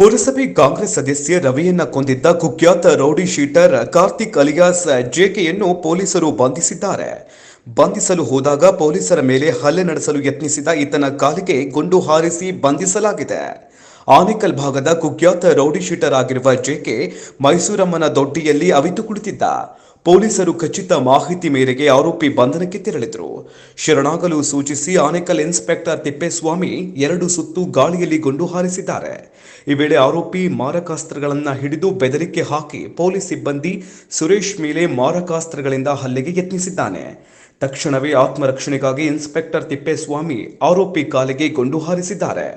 ಪುರಸಭೆ ಕಾಂಗ್ರೆಸ್ ಸದಸ್ಯ ರವಿಯನ್ನ ಕೊಂದಿದ್ದ ಕುಖ್ಯಾತ ರೌಡಿ ಶೀಟರ್ ಕಾರ್ತಿಕ್ ಅಲಿಯಾಸ್ ಜೆಕೆಯನ್ನು ಪೊಲೀಸರು ಬಂಧಿಸಿದ್ದಾರೆ. ಬಂಧಿಸಲು ಹೋದಾಗ ಪೊಲೀಸರ ಮೇಲೆ ಹಲ್ಲೆ ನಡೆಸಲು ಯತ್ನಿಸಿದ ಈತನ ಕಾಲಿಗೆ ಗುಂಡು ಹಾರಿಸಿ ಬಂಧಿಸಲಾಗಿದೆ. ಆನೇಕಲ್ ಭಾಗದ ಕುಖ್ಯಾತ ರೌಡಿ ಶೀಟರ್ ಆಗಿರುವ ಜೆಕೆ ಮೈಸೂರಮ್ಮನ ದೊಡ್ಡಿಯಲ್ಲಿ ಅವಿತು ಕುಳಿತಿದ್ದ. ಪೊಲೀಸರು ಖಚಿತ ಮಾಹಿತಿ ಮೇರೆಗೆ ಆರೋಪಿ ಬಂಧನಕ್ಕೆ ತೆರಳಿದರು. ಶರಣಾಗಲು ಸೂಚಿಸಿ ಆನೇಕಲ್ ಇನ್ಸ್ಪೆಕ್ಟರ್ ತಿಪ್ಪೇಸ್ವಾಮಿ ಎರಡು ಸುತ್ತು ಗಾಳಿಯಲ್ಲಿ ಗುಂಡು ಹಾರಿಸಿದ್ದಾರೆ. ಈ ವೇಳೆ ಆರೋಪಿ ಮಾರಕಾಸ್ತ್ರಗಳನ್ನು ಹಿಡಿದು ಬೆದರಿಕೆ ಹಾಕಿ ಪೊಲೀಸ್ ಸಿಬ್ಬಂದಿ ಸುರೇಶ್ ಮೇಲೆ ಮಾರಕಾಸ್ತ್ರಗಳಿಂದ ಹಲ್ಲೆಗೆ ಯತ್ನಿಸಿದ್ದಾನೆ. ತಕ್ಷಣವೇ ಆತ್ಮರಕ್ಷಣೆಗಾಗಿ ಇನ್ಸ್ಪೆಕ್ಟರ್ ತಿಪ್ಪೇಸ್ವಾಮಿ ಆರೋಪಿ ಕಾಲಿಗೆ ಗುಂಡು ಹಾರಿಸಿದ್ದಾರೆ.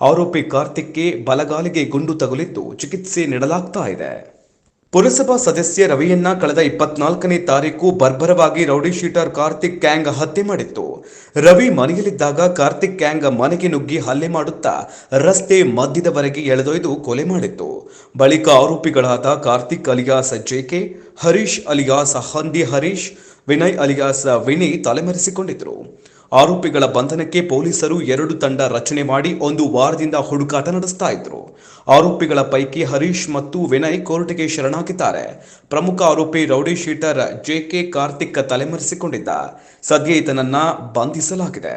ಆರೋಪಿ ಕಾರ್ತಿಕ್ಗೆ ಬಲಗಾಲಿಗೆ ಗುಂಡು ತಗುಲಿದ್ದು ಚಿಕಿತ್ಸೆ ನೀಡಲಾಗ್ತಾ ಇದೆ. ಪುರಸಭಾ ಸದಸ್ಯ ರವಿಯನ್ನ ಕಳೆದ ಇಪ್ಪತ್ನಾಲ್ಕನೇ ತಾರೀಕು ಬರ್ಬರವಾಗಿ ರೌಡಿ ಶೀಟರ್ ಕಾರ್ತಿಕ್ ಕ್ಯಾಂಗ್ ಹತ್ಯೆ ಮಾಡಿತ್ತು. ರವಿ ಮನೆಯಲ್ಲಿದ್ದಾಗ ಕಾರ್ತಿಕ್ ಕ್ಯಾಂಗ್ ಮನೆಗೆ ನುಗ್ಗಿ ಹಲ್ಲೆ ಮಾಡುತ್ತಾ ರಸ್ತೆ ಮಧ್ಯದವರೆಗೆ ಎಳೆದೊಯ್ದು ಕೊಲೆ ಮಾಡಿತ್ತು. ಬಳಿಕ ಆರೋಪಿಗಳಾದ Karthik alias JK Harish alias ಹಂದಿ ಹರೀಶ್, ವಿನಯ್ ಅಲಿಯಾಸ್ ವಿನಿ ತಲೆಮರೆಸಿಕೊಂಡಿದ್ರು. ಆರೋಪಿಗಳ ಬಂಧನಕ್ಕೆ ಪೊಲೀಸರು ಎರಡು ತಂಡ ರಚನೆ ಮಾಡಿ ಒಂದು ವಾರದಿಂದ ಹುಡುಕಾಟ ನಡೆಸ್ತಾ ಇದ್ರು. ಆರೋಪಿಗಳ ಪೈಕಿ ಹರೀಶ್ ಮತ್ತು ವಿನಯ್ ಕೋರ್ಟ್ಗೆ ಶರಣಾಗಿದ್ದಾರೆ. ಪ್ರಮುಖ ಆರೋಪಿ ರೌಡಿ ಶೀಟರ್ ಜೆಕೆ ಕಾರ್ತಿಕ್ ತಲೆಮರೆಸಿಕೊಂಡಿದ್ದ. ಸದ್ಯ ಈತನನ್ನ ಬಂಧಿಸಲಾಗಿದೆ.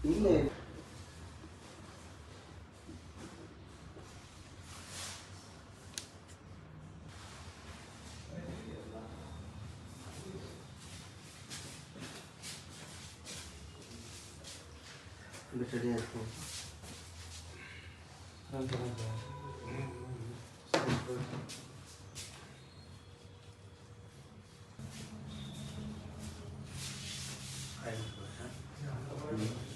你，没这个数。来来来，嗯，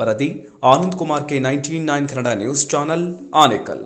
वरदी आनंद कुमार के 99 कन्नड़ा न्यूज़ चैनल आनेकल।